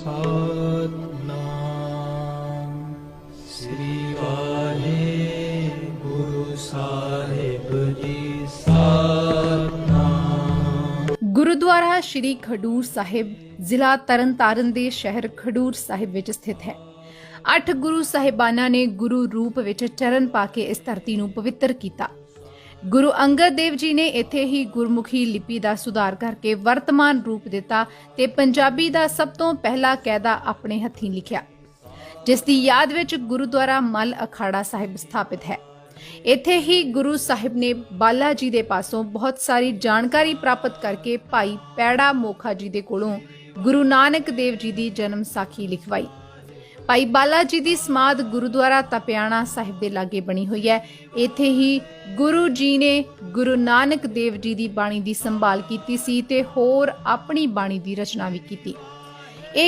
ਸਤਨਾਮ। ਸ੍ਰੀ ਵਾਹਿਗੁਰੂ ਸਾਹਿਬ ਜੀ, ਸਤਨਾਮ। ਗੁਰਦੁਆਰਾ ਸ਼੍ਰੀ ਖਡੂਰ ਸਾਹਿਬ, ਜ਼ਿਲ੍ਹਾ ਤਰਨਤਾਰਨ ਦੇ ਸ਼ਹਿਰ ਖਡੂਰ ਸਾਹਿਬ ਵਿੱਚ ਸਥਿਤ ਹੈ। ਅੱਠ ਗੁਰੂ ਸਾਹਿਬਾਨਾਂ ਨੇ ਗੁਰੂ ਰੂਪ ਵਿੱਚ ਚਰਨ ਪਾ ਕੇ ਇਸ ਧਰਤੀ ਨੂੰ ਪਵਿੱਤਰ ਕੀਤਾ। ਗੁਰੂ ਅੰਗਦ ਦੇਵ ਜੀ ਨੇ ਇੱਥੇ ਹੀ ਗੁਰਮੁਖੀ ਲਿਪੀ ਦਾ ਸੁਧਾਰ ਕਰਕੇ ਵਰਤਮਾਨ ਰੂਪ ਦਿੱਤਾ ਤੇ ਪੰਜਾਬੀ ਦਾ ਸਭ ਤੋਂ ਪਹਿਲਾ ਕਾਇਦਾ ਆਪਣੇ ਹੱਥੀਂ ਲਿਖਿਆ। ਜਿਸ ਦੀ ਯਾਦ ਵਿੱਚ ਗੁਰਦੁਆਰਾ ਮਲ ਅਖਾੜਾ ਸਾਹਿਬ ਸਥਾਪਿਤ ਹੈ। ਇੱਥੇ ਹੀ ਗੁਰੂ ਸਾਹਿਬ ਨੇ ਬਾਲਾ ਜੀ ਦੇ ਪਾਸੋਂ ਬਹੁਤ ਸਾਰੀ ਜਾਣਕਾਰੀ ਪ੍ਰਾਪਤ ਕਰਕੇ ਭਾਈ ਪੈੜਾ ਮੋਖਾ ਜੀ ਦੇ ਕੋਲੋਂ ਗੁਰੂ ਨਾਨਕ ਦੇਵ ਜੀ ਦੀ ਜਨਮ ਸਾਖੀ ਲਿਖਵਾਈ। ਭਾਈ ਬਾਲਾ ਜੀ ਦੀ ਸਮਾਧ ਗੁਰਦੁਆਰਾ ਤਪਿਆਣਾ ਸਾਹਿਬ ਦੇ ਲਾਗੇ ਬਣੀ ਹੋਈ ਹੈ। ਇੱਥੇ ਹੀ ਗੁਰੂ ਜੀ ਨੇ ਗੁਰੂ ਨਾਨਕ ਦੇਵ ਜੀ ਦੀ ਬਾਣੀ ਦੀ ਸੰਭਾਲ ਕੀਤੀ ਸੀ ਤੇ ਹੋਰ ਆਪਣੀ ਬਾਣੀ ਦੀ ਰਚਨਾ ਵੀ ਕੀਤੀ।